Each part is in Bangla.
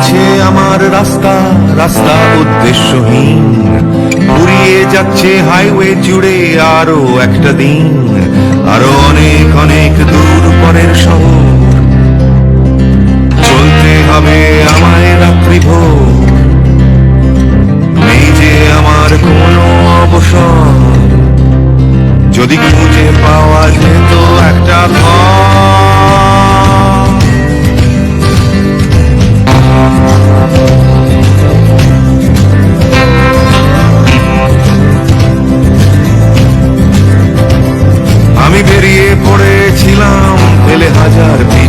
চলছে আমার রাস্তা রাস্তা উদ্দেশ্যহীন। উড়িয়ে যাচ্ছে হাইওয়ে জুড়ে আরও একটা দিন। আরও অনেক অনেক দূর পরের শহর। to be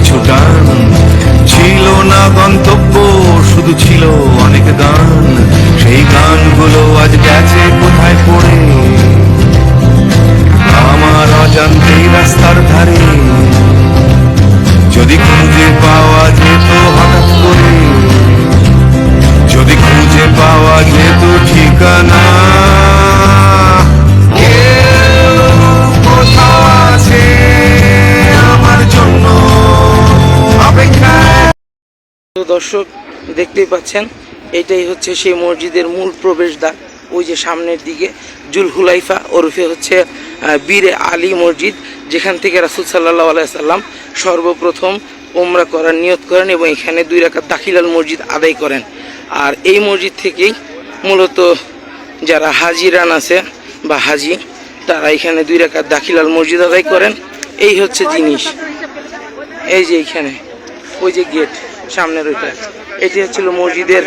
তো দর্শক দেখতেই পাচ্ছেন, এটাই হচ্ছে সেই মসজিদের মূল প্রবেশদ্বার। ওই যে সামনের দিকে জুলহুলাইফা ওরফে হচ্ছে বীরে আলী মসজিদ, যেখান থেকে রাসুল সাল্লাহ আলাইসাল্লাম সর্বপ্রথম ওমরা করার নিয়ত করেন এবং এখানে দুই রাকাত দাখিলাল মসজিদ আদায় করেন। আর এই মসজিদ থেকেই মূলত যারা হাজিরান আছে বা হাজি, তারা এখানে দুই রাকাত দাখিলাল মসজিদ আদায় করেন। এই হচ্ছে জিনিস। এই যে এইখানে ওই যে গেট। সামনের ওইটা এটি হচ্ছিল মসজিদের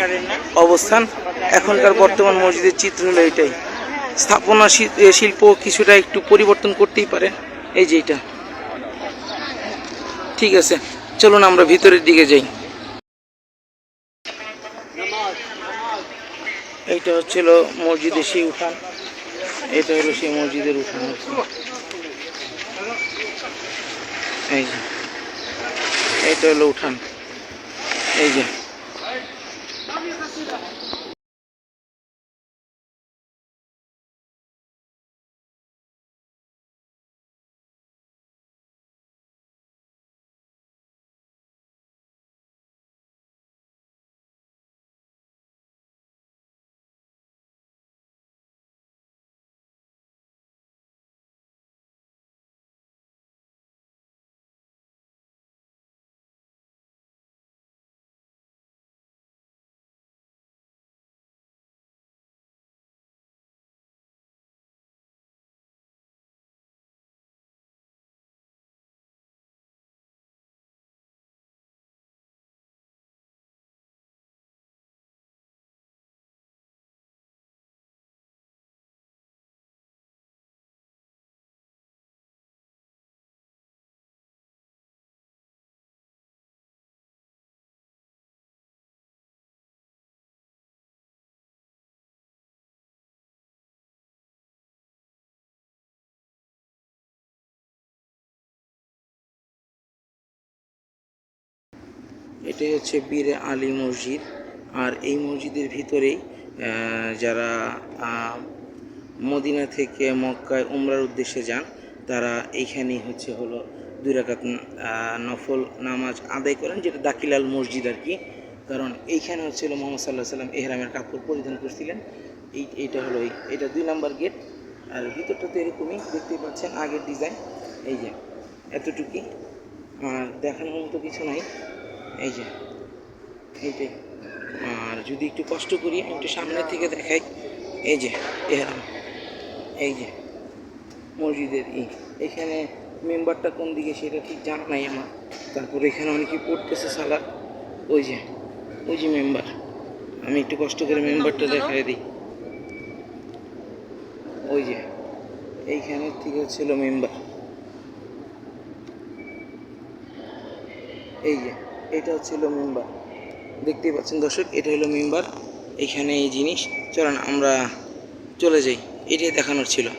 অবস্থান। এখনকার বর্তমান মসজিদের চিত্র হলো এটাই। স্থাপনা শিল্প কিছুটা একটু পরিবর্তন করতেই পারে। এই যে এটা। ঠিক আছে, চলুন আমরা ভিতরের দিকে যাই। এইটা হচ্ছিল মসজিদের সেই উঠান। এটা হলো সেই মসজিদের উঠান। এই যে। এইটা হলো উঠান। এই যে। এটাই হচ্ছে বীর আলী মসজিদ। আর এই মসজিদের ভিতরেই যারা মদিনা থেকে মক্কায় উমরার উদ্দেশ্যে যান, তারা এইখানেই হচ্ছে হলো দুই রাকাত নফল নামাজ আদায় করেন, যেটা দাকিলাল মসজিদ আর কি। কারণ এইখানে হচ্ছিল মোহাম্মদ সাল্লাহ সাল্লাম এহরামের কাপড় পরিধান করছিলেন। এই এইটা হলো এটা দুই নাম্বার গেট। আর ভিতরটা তো এরকমই, দেখতেই পাচ্ছেন আগের ডিজাইন। এই যে, এতটুকুই। আর দেখানোর মতো কিছু নাই। এই যে, এইটাই। আর যদি একটু কষ্ট করি, একটু সামনের থেকে দেখাই, এই যে এরকম এই যে, মসজিদের ই। এখানে মেম্বারটা কোন দিকে সেটা ঠিক জানা নাই আমার। তারপর এখানে অনেকে পড়তেছে সালাদ ওই যে ওই যে মেম্বার। আমি একটু কষ্ট করে মেম্বারটা দেখাই দিই। ওই যে, এইখানের থেকে ছিল মেম্বার। এই যে এটা ছিল মেম্বার। দেখতেই পাচ্ছেন দর্শক, এটা হলো মেম্বার। এখানে এই জিনিস। চলেন আমরা চলে যাই। এটাই দেখানোর ছিল।